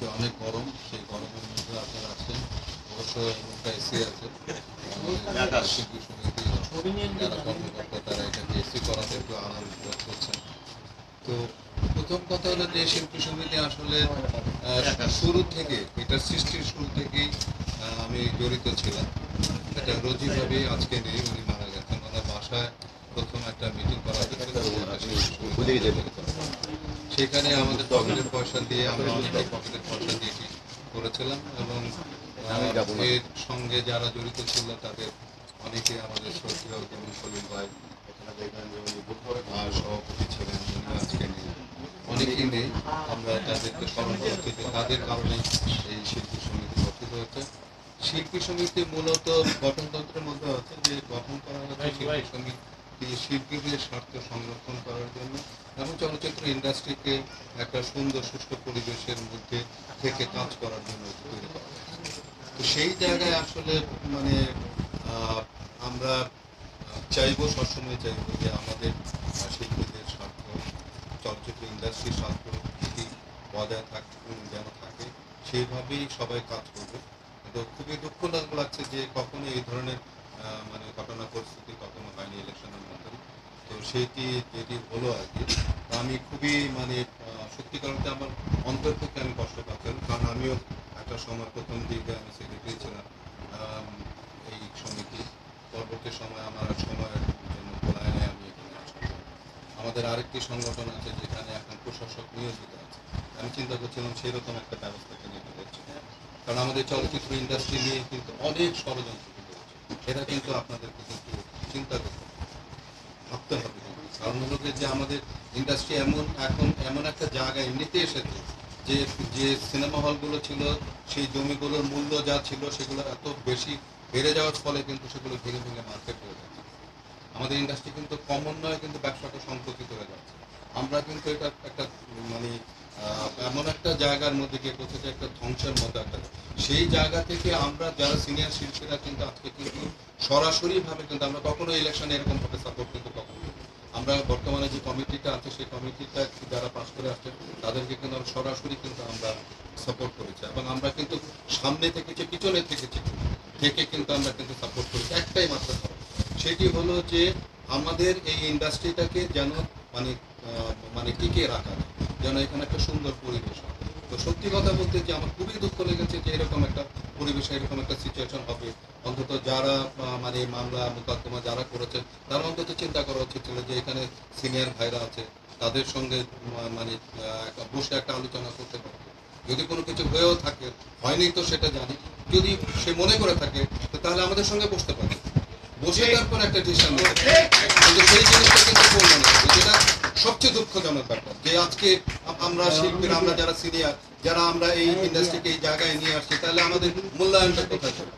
আজকে অনেক গরম সেই গরমের মধ্যে আপনারা আসছেন অবশ্য এমনটা এসি আছে। শিল্পী সমিতি যারা কর্মকর্তা তারা এটাকে এসি করাতে একটু আরাম বোধ করছেন। তো প্রথম কথা হলো যে শিল্পী সমিতি আসলে শুরু থেকে এটার সৃষ্টির শুরু থেকেই আমি জড়িত ছিলাম। এটা রোজি ভাবে আজকে নেই উনি মারা গেছেন। ওনার বাসায় প্রথম একটা মিটিং করা হয়েছিল যে একটা শিল্পী সমিতি গঠন করা হবে। সেখানে আমাদের পকেটের পয়সা দিয়ে আমরা অনেকে পকেটের পয়সা দিয়ে করেছিলাম এবং এর সঙ্গে যারা জড়িত ছিল তাদের অনেকে আমাদের শ্রদ্ধেয় যেমন সলিম ভাই সভাপতি ছিলেন আজকে নেই। অনেকেই নেই। আমরা তাদেরকে স্মরণ করছি যে তাদের কারণে এই শিল্পী সমিতি গঠিত হচ্ছে শিল্পী সমিতি মূলত গঠনতন্ত্রের মধ্যে আছে যে গঠন করা হচ্ছে শিল্পী সমিতি শিল্পীদের স্বার্থ সংরক্ষণ করার জন্য এবং চলচ্চিত্র ইন্ডাস্ট্রিকে একটা সুন্দর সুস্থ পরিবেশের মধ্যে থেকে কাজ করার জন্য তৈরি করা তো সেই জায়গায় আসলে মানে আমরা চাইব, সবসময় চাইব যে আমাদের শিল্পীদের স্বার্থ, চলচ্চিত্র ইন্ডাস্ট্রির স্বার্থ বজায় থাক, যেন থাকে, সেইভাবেই সবাই কাজ করবে। তো খুবই দুঃখ লাগছে যে কখনো এই ধরনের মানে ঘটনা, পরিস্থিতি ইলেকশনের মধ্যে তো সেটি যেটি হলো আর কি আমি খুবই মানে সত্যিকার আমার অন্তর থেকে আমি কষ্ট পাচ্ছিলাম কারণ আমিও একটা সময় প্রথম দিকে আমি সেক্রেটারি ছিলাম এই সমিতি। পরবর্তী সময় আমার সময়ের জন্য পলায়নে আমি এখানে আমাদের আরেকটি সংগঠন আছে যেখানে এখন প্রশাসক নিয়োজিত আছে। আমি চিন্তা করছিলাম সেরকম একটা ব্যবস্থাকে নিতে হচ্ছে। কারণ আমাদের চলচ্চিত্র ইন্ডাস্ট্রি নিয়ে কিন্তু অনেক ষড়যন্ত্র কিন্তু এটা কিন্তু আপনাদেরকে কিন্তু চিন্তা করতে ভাবতে হবে। কারণ যে আমাদের ইন্ডাস্ট্রি এমন, এখন এমন একটা জায়গায় এমনিতে এসেছে যে যে সিনেমা হলগুলো ছিল, সেই জমিগুলোর মূল্য যা ছিল, সেগুলো এত বেশি বেড়ে যাওয়ার ফলে কিন্তু সেগুলো ভেঙে ভেঙে মার্কেট হয়ে যাচ্ছে আমাদের ইন্ডাস্ট্রি কিন্তু কমন নয়, কিন্তু ব্যবসাটা সংকুচিত হয়ে যাচ্ছে আমরা কিন্তু এটা একটা মানে এমন একটা জায়গার মধ্যে গিয়ে পৌঁছেছে, একটা ধ্বংসের মতো একটা সেই জায়গা থেকে আমরা যারা সিনিয়র শিল্পীরা কিন্তু আজকে কিন্তু সরাসরিভাবে কিন্তু আমরা কখনো ইলেকশনে এরকম ভাবে সাপোর্ট কিন্তু। আমরা বর্তমানে যে কমিটিটা আছে, সেই কমিটিটা যারা পাশ করে আসছেন তাদেরকে কিন্তু আমরা সরাসরি কিন্তু আমরা সাপোর্ট করেছি। এবং আমরা কিন্তু সামনে থেকেছি পিছনে থেকেছি থেকে কিন্তু আমরা কিন্তু সাপোর্ট করেছি, একটাই মাত্র সেটি হলো যে আমাদের এই ইন্ডাস্ট্রিটাকে যেন মানে মানে টিকিয়ে রাখা যেন এখানে একটা সুন্দর পরিবেশ হয়। তো সত্যি কথা বলতে যে আমার খুবই দুঃখ লেগেছে যে এরকম একটা পরিবেশে এরকম একটা সিচুয়েশন হবে। অন্তত যারা মানে মামলা মোকদ্দমা যারা করেছে তারা অন্তত চিন্তা করা উচিত ছিল যে এখানে সিনিয়র ভাইরা আছে তাদের সঙ্গে মানে বসে একটা আলোচনা করতে পারবে যদি কোনো কিছু হয়েও থাকে হয়নি তো সেটা জানি। যদি সে মনে করে থাকে তাহলে আমাদের সঙ্গে বসতে পারে। বসে তারপর একটা ডিসিশন কিন্তু সেই জিনিসটা কিন্তু না। যেটা সবচেয়ে দুঃখজনক ব্যাপার যে আজকে আমরা শিল্পীরা, আমরা যারা সিনিয়র, যারা আমরা এই ইন্ডাস্ট্রিকে এই জায়গায় নিয়ে আসছি, তাহলে আমাদের মূল্যায়নটা কোথায় ছিল?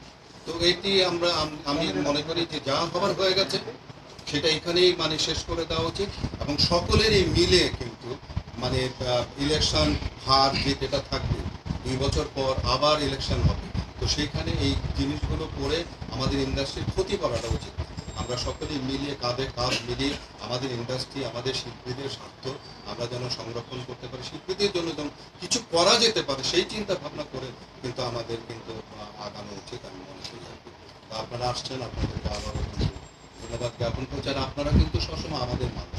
তো এটি আমরা, আমি মনে করি যে যা হবার হয়ে গেছে, সেটা এখানেই মানে শেষ করে দেওয়া উচিত এবং সকলেরই মিলে কিন্তু মানে ইলেকশন হার যে যেটা থাকবে, দুই বছর পর আবার ইলেকশন হবে। তো সেইখানে এই জিনিসগুলো করে আমাদের ইন্ডাস্ট্রির ক্ষতি করাটা উচিত। আমরা সকলেই মিলিয়ে কাঁধে কাঁধ মিলিয়ে আমাদের ইন্ডাস্ট্রি আমাদের শিল্পীদের স্বার্থ আমরা যেন সংরক্ষণ করতে পারি, শিল্পীদের জন্য যেন কিছু করা যেতে পারে, সেই চিন্তা ভাবনা করে কিন্তু আমাদের কিন্তু আগানো উচিত আমি মনে করি কি। আপনারা আসছেন, আপনাদেরকে আবারও ধন্যবাদ। জ্ঞাপন করছি, আর আপনারা কিন্তু সবসময় আমাদের মানুষ।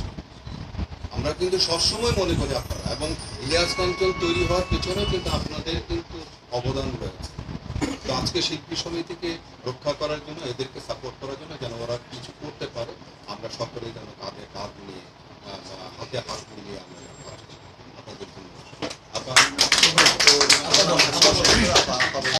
আমরা কিন্তু সবসময় মনে করি আপনারা, এবং ইলিয়াস অঞ্চল তৈরি হওয়ার পেছনেও কিন্তু আপনাদের কিন্তু অবদান রয়েছে। তো আজকে শিল্পী সমিতিকে রক্ষা করার জন্য, এদেরকে সাপোর্ট করার জন্য যেন ওরা কিছু করতে পারে, আমরা সকলেই যেন কাঁধে